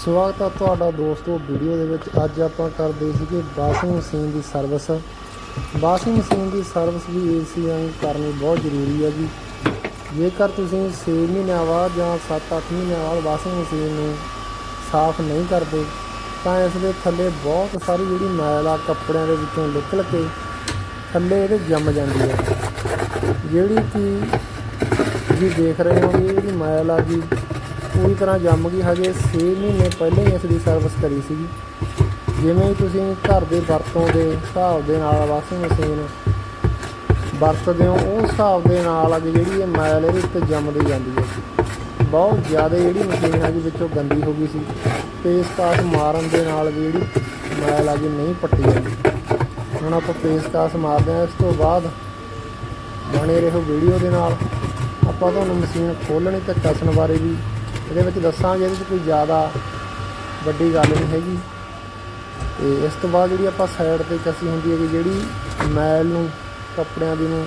ਸਵਾਗਤ ਹੈ ਤੁਹਾਡਾ ਦੋਸਤੋ ਵੀਡੀਓ ਦੇ ਵਿੱਚ। ਅੱਜ ਆਪਾਂ ਕਰਦੇ ਸੀਗੇ ਵਾਸ਼ਿੰਗ ਮਸ਼ੀਨ ਦੀ ਸਰਵਿਸ। ਵਾਸ਼ਿੰਗ ਮਸ਼ੀਨ ਦੀ ਸਰਵਿਸ ਵੀ ਏਸੀ ਵਾਂਗ ਕਰਨੀ ਬਹੁਤ ਜ਼ਰੂਰੀ ਹੈ ਜੀ। ਜੇਕਰ ਤੁਸੀਂ 6 ਮਹੀਨਿਆਂ ਬਾਅਦ ਜਾਂ 7-8 ਮਹੀਨਿਆਂ ਬਾਅਦ ਵਾਸ਼ਿੰਗ ਮਸ਼ੀਨ ਨੂੰ ਸਾਫ਼ ਨਹੀਂ ਕਰਦੇ, ਤਾਂ ਇਸ ਦੇ ਥੱਲੇ ਬਹੁਤ ਸਾਰੀ ਜਿਹੜੀ ਮੈਲ ਆ ਕੱਪੜਿਆਂ ਦੇ ਵਿੱਚੋਂ ਨਿਕਲ ਕੇ ਥੱਲੇ ਇਹਦੇ ਜੰਮ ਜਾਂਦੀ ਹੈ ਜਿਹੜੀ ਕਿ ਜੀ ਦੇਖ ਰਹੇ ਹੋ, ਇਹ ਜਿਹੜੀ ਮੈਲ ਆ ਜੀ ਪੂਰੀ ਤਰ੍ਹਾਂ ਜੰਮ ਗਈ। ਹਜੇ 6 ਮਹੀਨੇ ਪਹਿਲਾਂ ਹੀ ਇਸ ਦੀ ਸਰਵਿਸ ਕਰੀ ਸੀਗੀ। ਜਿਵੇਂ ਹੀ ਤੁਸੀਂ ਘਰ ਦੇ ਵਰਤੋਂ ਦੇ ਹਿਸਾਬ ਦੇ ਨਾਲ ਵਾਸ਼ਿੰਗ ਮਸ਼ੀਨ ਵਰਤਦੇ ਹੋ ਉਹ ਹਿਸਾਬ ਦੇ ਨਾਲ ਅੱਗੇ ਜਿਹੜੀ ਇਹ ਮੈਲ ਇਹਦੇ ਉੱਤੇ ਜੰਮਦੀ ਜਾਂਦੀ ਹੈ। ਬਹੁਤ ਜ਼ਿਆਦਾ ਜਿਹੜੀ ਮਸ਼ੀਨ ਆ ਜੀ ਵਿੱਚੋਂ ਗੰਦੀ ਹੋ ਗਈ ਸੀ ਪੇਸ ਕਾਸ ਮਾਰਨ ਦੇ ਨਾਲ ਵੀ ਜਿਹੜੀ ਮੈਲ ਆ ਜੀ ਨਹੀਂ ਪੱਟੀ ਜਾਂਦੀ। ਹੁਣ ਆਪਾਂ ਪੇਸ ਕਾਸ ਮਾਰਦੇ ਹਾਂ। ਇਸ ਤੋਂ ਬਾਅਦ ਬਣੇ ਰਹੋ ਵੀਡੀਓ ਦੇ ਨਾਲ। ਆਪਾਂ ਤੁਹਾਨੂੰ ਮਸ਼ੀਨ ਖੋਲਣੀ ਤੇ ਕੱਸਣ ਬਾਰੇ ਵੀ ਇਹਦੇ ਵਿੱਚ ਦੱਸਾਂਗੇ ਇਹਦੇ ਵਿੱਚ ਕੋਈ ਜ਼ਿਆਦਾ ਵੱਡੀ ਗੱਲ ਨਹੀਂ ਹੈਗੀ। ਤੇ ਇਸ ਤੋਂ ਬਾਅਦ ਜਿਹੜੀ ਆਪਾਂ ਸਾਈਡ ਤੇ ਕੱਸੀ ਹੁੰਦੀ ਹੈ ਕਿ ਜਿਹੜੀ ਮੈਲ ਨੂੰ, ਕੱਪੜਿਆਂ ਦੀ ਨੂੰ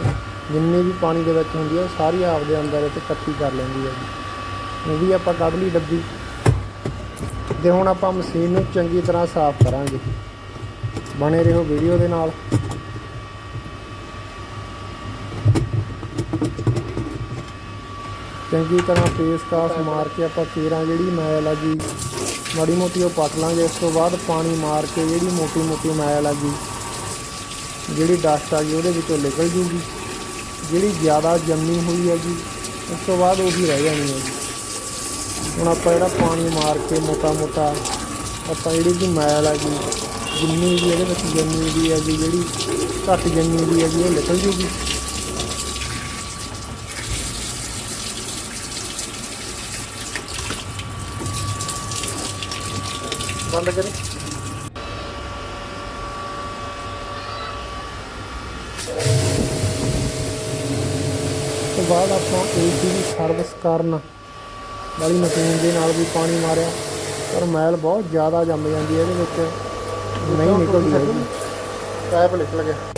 ਜਿੰਨੀ ਵੀ ਪਾਣੀ ਦੇ ਵਿੱਚ ਹੁੰਦੀ ਹੈ, ਉਹ ਸਾਰੀ ਆਪਦੇ ਅੰਦਰ ਤੇ ਇਕੱਠੀ ਕਰ ਲੈਂਦੀ ਹੈ ਜੀ। ਉਹ ਵੀ ਆਪਾਂ ਕੱਢ ਲਈ ਡੱਬੀ। ਤੇ ਹੁਣ ਆਪਾਂ ਮਸ਼ੀਨ ਨੂੰ ਚੰਗੀ ਤਰ੍ਹਾਂ ਸਾਫ਼ ਕਰਾਂਗੇ। ਬਣੇ ਰਹੋ ਵੀਡੀਓ ਦੇ ਨਾਲ। ਚੰਗੀ ਤਰ੍ਹਾਂ ਪੇਸ ਮਾਰ ਕੇ ਆਪਾਂ ਕੇਰਾਂ ਜਿਹੜੀ ਮੈਲ ਆ ਜੀ, ਮਾੜੀ ਮੋਟੀ ਉਹ ਪੱਟ ਲਾਂਗੇ ਇਸ ਤੋਂ ਬਾਅਦ ਪਾਣੀ ਮਾਰ ਕੇ ਜਿਹੜੀ ਮੋਟੀ ਮੋਟੀ ਮੈਲ ਆ ਜੀ, ਜਿਹੜੀ ਡਸਟ ਆ ਗਈ ਉਹਦੇ ਵਿੱਚੋਂ ਨਿਕਲ ਜੂਗੀ। ਜਿਹੜੀ ਜ਼ਿਆਦਾ ਜੰਮੀ ਹੋਈ ਹੈ ਜੀ, ਉਸ ਤੋਂ ਬਾਅਦ ਉਹੀ ਰਹਿ ਜਾਣੀ ਹੈ ਜੀ। ਹੁਣ ਆਪਾਂ ਜਿਹੜਾ ਪਾਣੀ ਮਾਰ ਕੇ ਮੋਟਾ ਮੋਟਾ ਆਪਾਂ ਜਿਹੜੀ ਵੀ ਮੈਲ ਆ ਜੀ, ਜਿੰਨੀ ਵੀ ਇਹਦੇ ਵਿੱਚ ਜੰਮੀ ਦੀ ਹੈ ਜੀ, ਜਿਹੜੀ ਘੱਟ ਜੰਮੀ ਦੀ ਹੈ ਜੀ, ਉਹ ਨਿਕਲ ਜੂਗੀ। ਬੰਦ ਕਰੀ। ਤੋਂ ਬਾਅਦ ਆਪਾਂ ਏਸੀ ਦੀ ਸਰਵਿਸ ਕਰਨ ਵਾਲੀ ਮਸ਼ੀਨ ਦੇ ਨਾਲ ਵੀ ਪਾਣੀ ਮਾਰਿਆ। ਪਰ ਮੈਲ ਬਹੁਤ ਜ਼ਿਆਦਾ ਜੰਮ ਜਾਂਦੀ ਹੈ ਇਹਦੇ ਵਿੱਚ ਨਹੀਂ ਨਿਕਲਦੀ ਹੈਗੀ। ਪਾਈਪ ਨਿਕਲ ਗਿਆ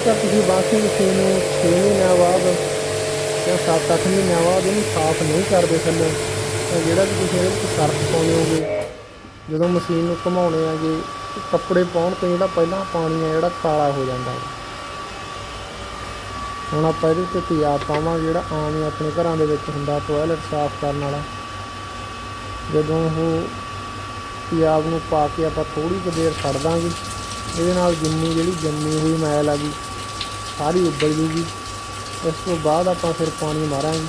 ਜੇਕਰ ਤੁਸੀਂ ਵਾਸ਼ਿੰਗ ਮਸ਼ੀਨ ਨੂੰ 6 ਮਹੀਨਿਆਂ ਬਾਅਦ ਜਾਂ 7-8 ਮਹੀਨਿਆਂ ਬਾਅਦ ਇਹਨੂੰ ਸਾਫ਼ ਨਹੀਂ ਕਰਦੇ ਥੱਲੇ, ਤਾਂ ਜਿਹੜਾ ਵੀ ਤੁਸੀਂ ਇਹਦੇ ਵਿੱਚ ਸਰਫ ਪਾਉਂਦੇ ਹੋਗੇ ਜਦੋਂ ਮਸ਼ੀਨ ਨੂੰ ਘੁਮਾਉਣੇ ਆਗੇ ਕੱਪੜੇ ਪਾਉਣ ਤੋਂ ਜਿਹੜਾ ਪਹਿਲਾਂ ਪਾਣੀ ਹੈ ਜਿਹੜਾ ਕਾਲਾ ਹੋ ਜਾਂਦਾ ਹੈ। ਹੁਣ ਆਪਾਂ ਇਹਦੇ ਉੱਤੇ ਤੇਜ਼ਾਬ ਪਾਵਾਂਗੇ, ਜਿਹੜਾ ਆਮ ਹੀ ਆਪਣੇ ਘਰਾਂ ਦੇ ਵਿੱਚ ਹੁੰਦਾ ਟੋਇਲਟ ਸਾਫ਼ ਕਰਨ ਵਾਲਾ। ਜਦੋਂ ਉਹ ਤੇਜ਼ਾਬ ਨੂੰ ਪਾ ਕੇ ਆਪਾਂ ਥੋੜੀ ਕੁ ਦੇਰ ਛੱਡ ਦਾਂਗੇ, ਇਹਦੇ ਨਾਲ ਜਿੰਨੀ ਜਿਹੜੀ ਜੰਮੀ ਹੋਈ ਮੈਲ ਆ ਗਈ ਸਾਰੀ ਉੱਬਲ ਜੂਗੀ ਇਸ ਤੋਂ ਬਾਅਦ ਆਪਾਂ ਫਿਰ ਪਾਣੀ ਮਾਰਾਂਗੇ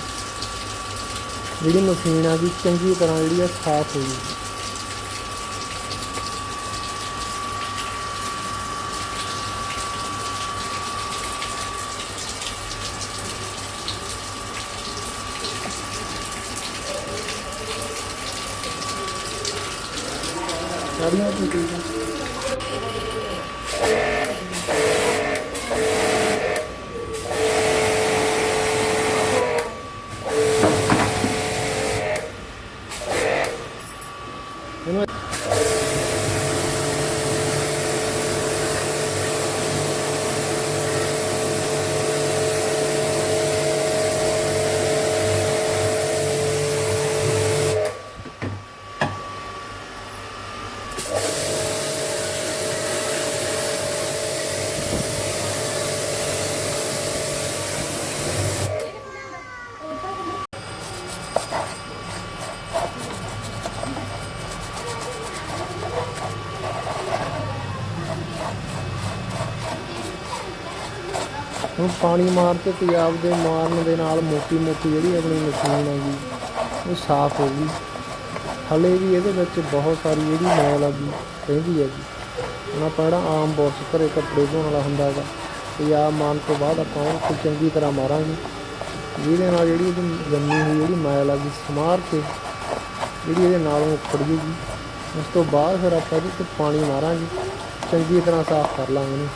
ਜਿਹੜੀ ਮਸ਼ੀਨ ਆ ਗਈ ਚੰਗੀ ਤਰ੍ਹਾਂ ਜਿਹੜੀ ਆ ਸਾਫ਼ ਹੋ ਜੂਗੀ ਸਾਰੀਆਂ ਠੀਕ ਹੈ ਇਹਨੂੰ ਹੁਣ ਪਾਣੀ ਮਾਰ ਕੇ ਪੰਜਾਬ ਦੇ ਮਾਰਨ ਦੇ ਨਾਲ ਮੋਟੀ ਮੋਟੀ ਜਿਹੜੀ ਆਪਣੀ ਮਸ਼ੀਨ ਹੈਗੀ ਉਹ ਸਾਫ਼ ਹੋ ਗਈ। ਹਲੇ ਵੀ ਇਹਦੇ ਵਿੱਚ ਬਹੁਤ ਸਾਰੀ ਜਿਹੜੀ ਮੈਲ ਗਈ ਰਹਿੰਦੀ ਹੈਗੀ ਹੁਣ ਆਪਾਂ ਜਿਹੜਾ ਆਮ ਬੋਰਸ ਘਰੇ ਕੱਪੜੇ ਧੋਣ ਵਾਲਾ ਹੁੰਦਾ ਹੈਗਾ ਪੰਜਾਬ ਮਾਰਨ ਤੋਂ ਬਾਅਦ ਆਪਾਂ ਉਹ ਚੰਗੀ ਤਰ੍ਹਾਂ ਮਾਰਾਂਗੇ। ਜਿਹਦੇ ਨਾਲ ਜਿਹੜੀ ਇਹਦੀ ਜੰਮੀ ਹੋਈ, ਜਿਹੜੀ ਮੈਲ ਗਈ ਸਮਾਰ ਕੇ ਜਿਹੜੀ ਇਹਦੇ ਨਾਲੋਂ ਉੱਪੜ ਜੂਗੀ। ਉਸ ਤੋਂ ਬਾਅਦ ਫਿਰ ਆਪਾਂ ਇਹਦੇ ਤੇ ਪਾਣੀ ਮਾਰਾਂਗੇ। ਚੰਗੀ ਤਰ੍ਹਾਂ ਸਾਫ਼ ਕਰ ਲਾਂਗੇ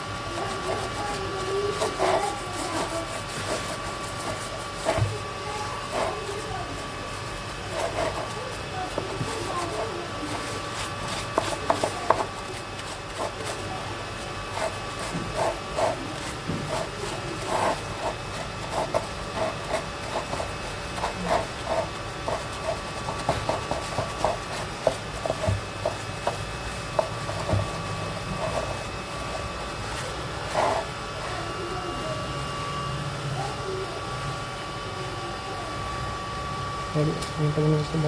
ਇਹਨੂੰ ਥੋੜੀ ਮਿੰਟ ਨੂੰ ਉਸ ਤੋਂ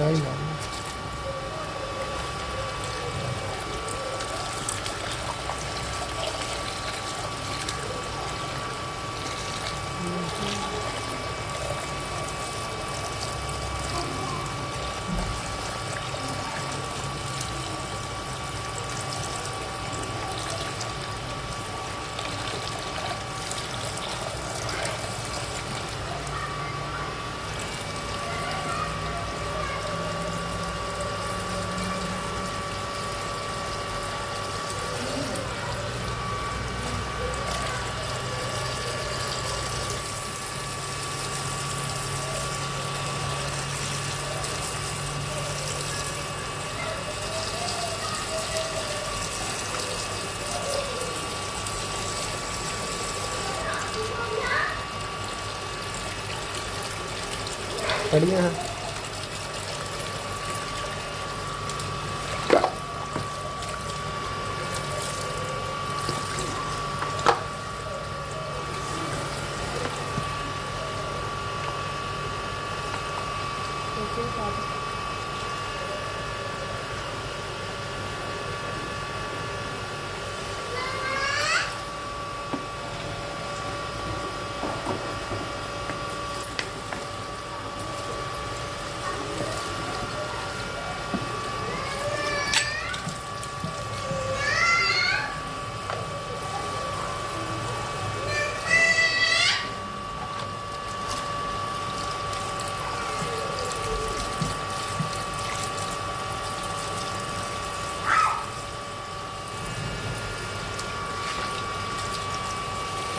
ਬਾਅਦ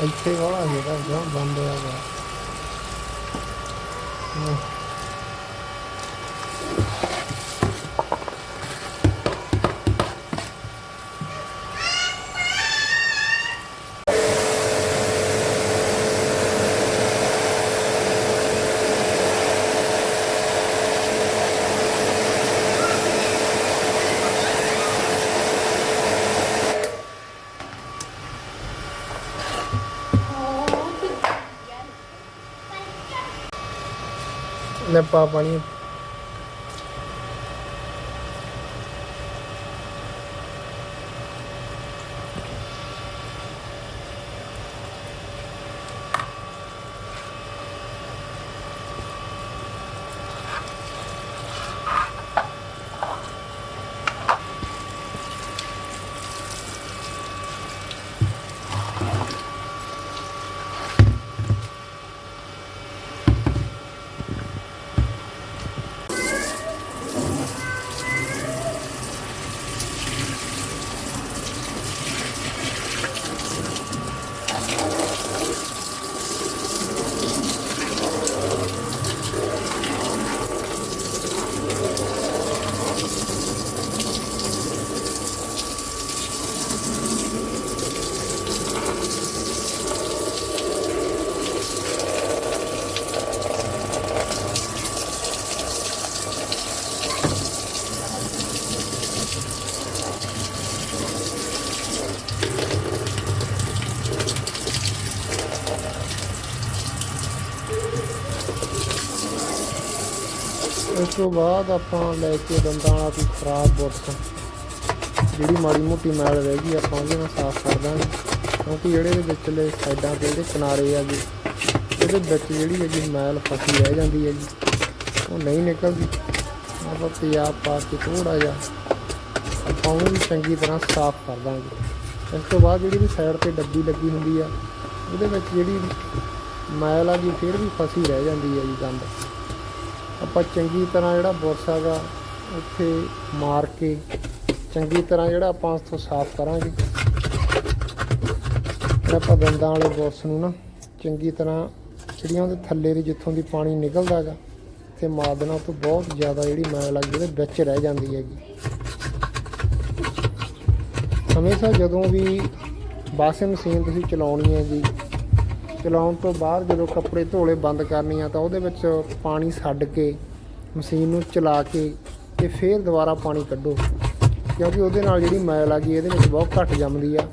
ਇੱਥੇ ਵਾਲਾ ਜਿਹੜਾ ਬੰਦ ਹੋਇਆ ਵਾ। ਹਮ। ਪਾਣੀ ਇਸ ਤੋਂ ਬਾਅਦ ਆਪਾਂ ਲੈ ਕੇ ਦੰਦਾਂ ਵਾਲਾ ਕੋਈ ਖਰਾਬ ਬੁਰਸ਼ ਜਿਹੜੀ ਮਾੜੀ ਮੋਟੀ ਮੈਲ ਰਹਿ ਗਈ, ਆਪਾਂ ਉਹਦੇ ਨਾਲ ਸਾਫ਼ ਕਰ ਦਾਂਗੇ। ਕਿਉਂਕਿ ਜਿਹੜੇ ਇਹਦੇ ਵਿਚਲੇ ਸਾਈਡਾਂ ਤੇ ਜਿਹੜੇ ਕਿਨਾਰੇ ਆ ਜੀ, ਇਹਦੇ ਵਿੱਚ ਜਿਹੜੀ ਹੈਗੀ ਮੈਲ ਫਸੀ ਰਹਿ ਜਾਂਦੀ ਹੈ ਜੀ ਉਹ ਨਹੀਂ ਨਿਕਲਦੀ। ਆਪਾਂ ਤੇਜ਼ਾਬ ਪਾ ਕੇ ਥੋੜਾ ਜਿਹਾ ਆਪਾਂ ਉਹਨੂੰ ਚੰਗੀ ਤਰ੍ਹਾਂ ਸਾਫ਼ ਕਰ ਦਾਂਗੇ। ਇਸ ਤੋਂ ਬਾਅਦ ਜਿਹੜੀ ਵੀ ਸਾਈਡ ਤੇ ਡੱਬੀ ਲੱਗੀ ਹੁੰਦੀ ਆ, ਉਹਦੇ ਵਿੱਚ ਜਿਹੜੀ ਮੈਲ ਆ ਜੀ, ਫਿਰ ਵੀ ਫਸੀ ਰਹਿ ਜਾਂਦੀ ਹੈ ਜੀ ਗੰਦ। ਆਪਾਂ ਚੰਗੀ ਤਰ੍ਹਾਂ ਜਿਹੜਾ ਬੁਰਸ਼ ਹੈਗਾ ਉੱਥੇ ਮਾਰ ਕੇ ਚੰਗੀ ਤਰ੍ਹਾਂ ਜਿਹੜਾ ਆਪਾਂ ਉਸ ਤੋਂ ਸਾਫ਼ ਕਰਾਂਗੇ। ਜਿਹੜਾ ਆਪਾਂ ਦੰਦਾਂ ਵਾਲੇ ਬੁਰਸ਼ ਨੂੰ ਨਾ ਚੰਗੀ ਤਰ੍ਹਾਂ ਜਿਹੜੀਆਂ ਉਹਦੇ ਥੱਲੇ ਦੀ ਜਿੱਥੋਂ ਦੀ ਪਾਣੀ ਨਿਕਲਦਾ ਹੈਗਾ, ਤੇ ਮਾਰ ਦੇਣਾ ਤੋਂ ਬਹੁਤ ਜ਼ਿਆਦਾ ਜਿਹੜੀ ਮੈਲ ਆ ਉਹਦੇ ਵਿੱਚ ਰਹਿ ਜਾਂਦੀ ਹੈਗੀ। ਹਮੇਸ਼ਾ ਜਦੋਂ ਵੀ ਵਾਸ਼ਿੰਗ ਮਸ਼ੀਨ ਤੁਸੀਂ ਚਲਾਉਣੀ ਹੈ ਜੀ ਚਲਾਉਣ ਤੋਂ ਬਾਅਦ ਜਦੋਂ ਕੱਪੜੇ ਧੋਲੇ ਬੰਦ ਕਰਨੀ ਆ ਤਾਂ ਉਹਦੇ ਵਿੱਚ ਪਾਣੀ ਛੱਡ ਕੇ ਮਸ਼ੀਨ ਨੂੰ ਚਲਾ ਕੇ ਤੇ ਫਿਰ ਦੁਬਾਰਾ ਪਾਣੀ ਕੱਢੋ। ਕਿਉਂਕਿ ਉਹਦੇ ਨਾਲ ਜਿਹੜੀ ਮੈਲ ਆ ਗਈ, ਇਹਦੇ ਵਿੱਚ ਬਹੁਤ ਘੱਟ ਜੰਮਦੀ ਆ।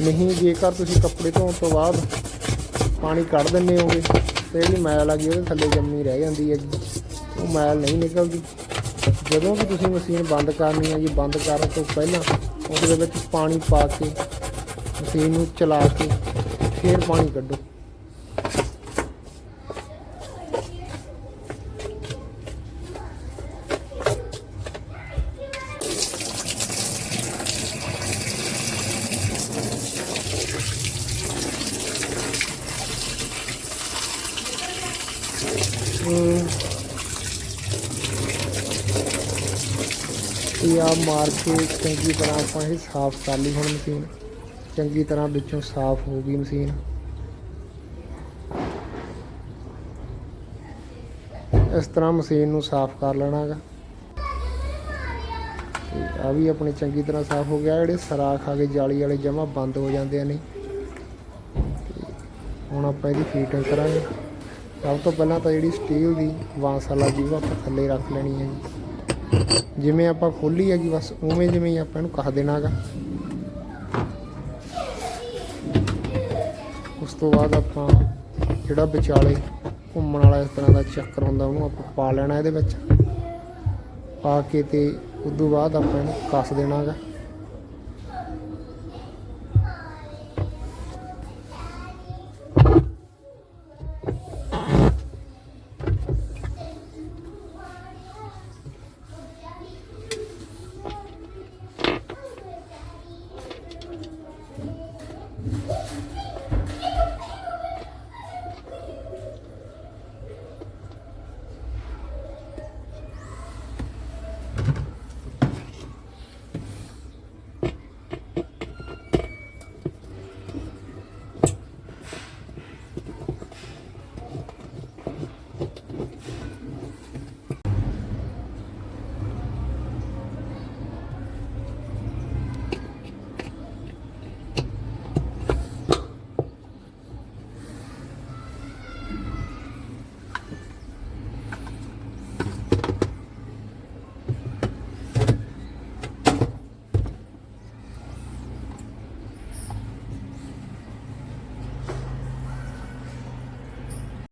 ਨਹੀਂ, ਜੇਕਰ ਤੁਸੀਂ ਕੱਪੜੇ ਧੋਣ ਤੋਂ ਬਾਅਦ ਪਾਣੀ ਕੱਢ ਦਿੰਦੇ ਹੋਗੇ, ਤੇ ਜਿਹੜੀ ਮੈਲ ਆ ਗਈ, ਉਹਦੇ ਥੱਲੇ ਜੰਮੀ ਰਹਿ ਜਾਂਦੀ ਹੈ ਜੀ ਉਹ ਮੈਲ ਨਹੀਂ ਨਿਕਲਦੀ। ਜਦੋਂ ਵੀ ਤੁਸੀਂ ਮਸ਼ੀਨ ਬੰਦ ਕਰਨੀ ਹੈ ਜੀ, ਬੰਦ ਕਰਨ ਤੋਂ ਪਹਿਲਾਂ ਉਹਦੇ ਵਿੱਚ ਪਾਣੀ ਪਾ ਕੇ ਮਸ਼ੀਨ ਨੂੰ ਚਲਾ ਕੇ ਫਿਰ ਪਾਣੀ ਕੱਢੋ। ਹਮ, ਆ ਮਾਰ ਕੇ ਚੰਗੀ ਤਰ੍ਹਾਂ ਆਪਾਂ ਇਹ ਸਾਫ਼ ਕਰ ਲਈ ਹੁਣ ਮਸ਼ੀਨ। ਚੰਗੀ ਤਰ੍ਹਾਂ ਵਿੱਚੋਂ ਸਾਫ਼ ਹੋ ਗਈ ਮਸ਼ੀਨ। ਇਸ ਤਰ੍ਹਾਂ ਮਸ਼ੀਨ ਨੂੰ ਸਾਫ਼ ਕਰ ਲੈਣਾ ਹੈਗਾ ਤੇ ਆ ਵੀ ਆਪਣੇ ਚੰਗੀ ਤਰ੍ਹਾਂ ਸਾਫ਼ ਹੋ ਗਿਆ। ਜਿਹੜੇ ਸਰਾਖ ਆ ਗਏ, ਜਾਲੀ ਵਾਲੇ ਜਮਾ ਬੰਦ ਹੋ ਜਾਂਦੇ ਨੇ। ਨਹੀਂ ਹੁਣ ਆਪਾਂ ਇਹਦੀ ਫੀਟਿੰਗ ਕਰਾਂਗੇ। ਸਭ ਤੋਂ ਪਹਿਲਾਂ ਤਾਂ ਜਿਹੜੀ ਸਟੀਲ ਦੀ ਵਾਂਸ ਵਾਲਾ ਜੀ, ਉਹ ਆਪਾਂ ਥੱਲੇ ਰੱਖ ਲੈਣੀ ਹੈ ਜੀ। ਜਿਵੇਂ ਆਪਾਂ ਖੋਲੀ ਹੈਗੀ, ਬਸ ਉਵੇਂ ਜਿਵੇਂ ਹੀ ਆਪਾਂ ਇਹਨੂੰ ਕੱਸ ਦੇਣਾਗਾ। ਤੋਂ ਬਾਅਦ ਆਪਾਂ ਜਿਹੜਾ ਵਿਚਾਲੇ ਘੁੰਮਣ ਵਾਲਾ ਇਸ ਤਰ੍ਹਾਂ ਦਾ ਚੱਕਰ ਹੁੰਦਾ, ਉਹਨੂੰ ਆਪਾਂ ਪਾ ਲੈਣਾ ਇਹਦੇ ਵਿੱਚ। ਪਾ ਕੇ ਤੇ ਉਸ ਤੋਂ ਬਾਅਦ ਆਪਾਂ ਇਹਨੂੰ ਕੱਸ ਦੇਣਾਗਾ। you